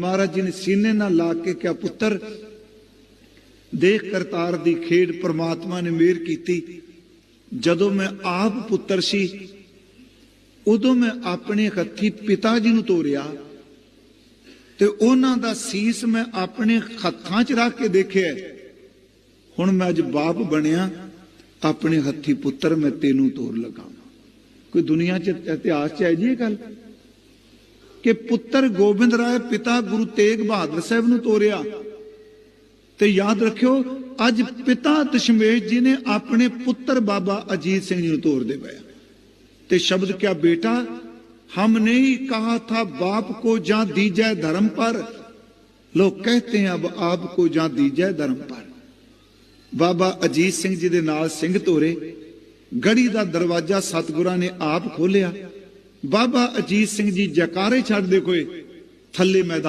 ਮਹਾਰਾਜ ਜੀ ਨੇ ਸੀਨੇ ਨਾਲ ਲਾ ਕੇ ਕਿਹਾ, ਪੁੱਤਰ, ਦੇਖ ਕਰਤਾਰ ਦੀ ਖੇਡ ਪ੍ਰਮਾਤਮਾ ਨੇ ਮਿਹਰ ਕੀਤੀ। ਜਦੋਂ ਮੈਂ ਆਪ ਪੁੱਤਰ ਸੀ, ਉਦੋਂ ਮੈਂ ਆਪਣੇ ਹੱਥੀ ਪਿਤਾ ਜੀ ਨੂੰ ਤੋਰਿਆ ਤੇ ਉਹਨਾਂ ਦਾ ਸੀਸ ਮੈਂ ਆਪਣੇ ਹੱਥਾਂ 'ਚ ਰੱਖ ਕੇ ਦੇਖਿਆ। ਹੁਣ ਮੈਂ ਅੱਜ ਬਾਪ ਬਣਿਆ, ਆਪਣੇ ਹੱਥੀ ਪੁੱਤਰ ਮੈਂ ਤੈਨੂੰ ਤੋਰ ਲਗਾਵਾਂ ਕੋਈ ਦੁਨੀਆ 'ਚ ਇਤਿਹਾਸ 'ਚ ਹੈ ਜੀ ਇਹ ਗੱਲ? ਕਿ ਪੁੱਤਰ ਗੋਬਿੰਦ ਰਾਏ ਪਿਤਾ ਗੁਰੂ ਤੇਗ ਬਹਾਦਰ ਸਾਹਿਬ ਨੂੰ ਤੋਰਿਆ। ਤੇ ਯਾਦ ਰੱਖਿਓ, ਅੱਜ ਪਿਤਾ ਦਸ਼ਮੇਸ਼ ਜੀ ਨੇ ਆਪਣੇ ਪੁੱਤਰ ਬਾਬਾ ਅਜੀਤ ਸਿੰਘ ਜੀ ਨੂੰ ਤੋਰਦੇ ਪਏ ਤੇ ਸ਼ਬਦ ਕਿਹਾ ਬੇਟਾ, ਹਮ ਨਹੀਂ ਕਹਾ ਥਾ ਬਾਪ ਕੋ ਜਾਂ ਦੀਜੈ ਧਰਮ ਪਰ। ਲੋਕ ਕਹਤੇ ਅਬ ਆਪ ਕੋ ਜਾਂ ਦੀਜੈ ਧਰਮ ਪਰ। ਬਾਬਾ ਅਜੀਤ ਸਿੰਘ ਜੀ ਦੇ ਨਾਲ ਸਿੰਘ ਤੋਰੇ। ਗੜੀ ਦਾ ਦਰਵਾਜ਼ਾ ਸਤਗੁਰਾਂ ਨੇ ਆਪ ਖੋਲਿਆ ਬਾਬਾ ਅਜੀਤ ਸਿੰਘ ਜੀ ਜਕਾਰੇ ਛੱਡਦੇ ਕੋਏ ਥੱਲੇ ਮੈਦਾਨ